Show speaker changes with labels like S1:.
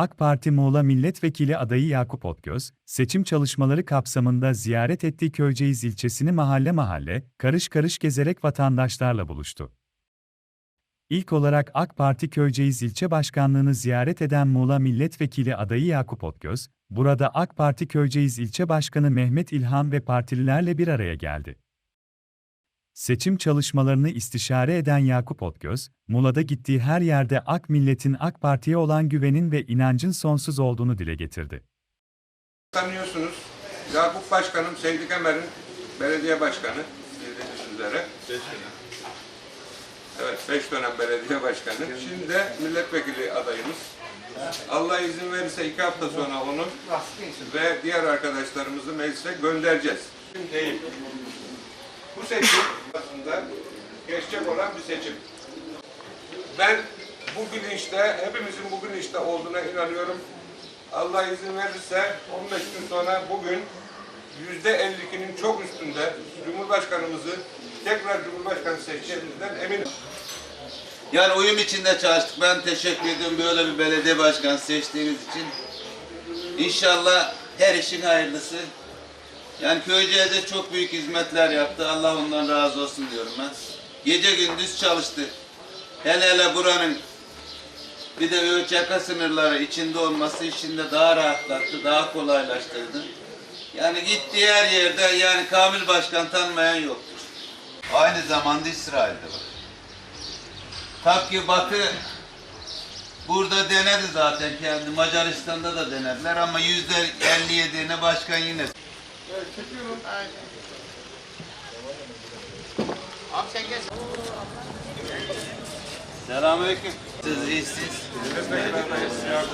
S1: AK Parti Muğla Milletvekili adayı Yakup Otgöz, seçim çalışmaları kapsamında ziyaret ettiği Köyceğiz ilçesini mahalle mahalle, karış karış gezerek vatandaşlarla buluştu. İlk olarak AK Parti Köyceğiz ilçe başkanlığını ziyaret eden Muğla Milletvekili adayı Yakup Otgöz, burada AK Parti Köyceğiz ilçe başkanı Mehmet İlhan ve partililerle bir araya geldi. Seçim çalışmalarını istişare eden Yakup Otgöz, Muğla'da gittiği her yerde AK milletin AK Parti'ye olan güvenin ve inancın sonsuz olduğunu dile getirdi.
S2: Tanıyorsunuz. Yakup Başkanım Seydi Kemer'in belediye başkanı bildiğiniz üzere. Evet, beş dönem belediye başkanı. Şimdi de milletvekili adayımız. Allah izin verirse iki hafta sonra onu ve diğer arkadaşlarımızı meclise göndereceğiz. Şimdi. Bu seçim aslında geçecek olan bir seçim. Ben bu bilinçte, hepimizin bu bilinçte olduğuna inanıyorum. Allah izin verirse 15 gün sonra bugün yüzde 52'nin çok üstünde Cumhurbaşkanımızı tekrar Cumhurbaşkanı seçeceğimizden eminim.
S3: Yani uyum içinde çalıştık. Ben teşekkür ediyorum böyle bir belediye başkanı seçtiğiniz için. İnşallah her işin hayırlısı. Yani Köyceğiz'e çok büyük hizmetler yaptı. Allah ondan razı olsun diyorum ben. Gece gündüz çalıştı. Hele hele buranın bir de ölçeka sınırları içinde olması işinde daha rahatlattı, daha kolaylaştırdı. Yani gittiği her yerde yani Kamil Başkan tanımayan yoktur. Aynı zamanda İsrail'de var. Ta ki Batı burada denedi zaten kendi. Macaristan'da da denediler ama yüzde 57'ine başkan yine. Selamünaleyküm. Siz iyisiniz.
S2: Adayı Yakup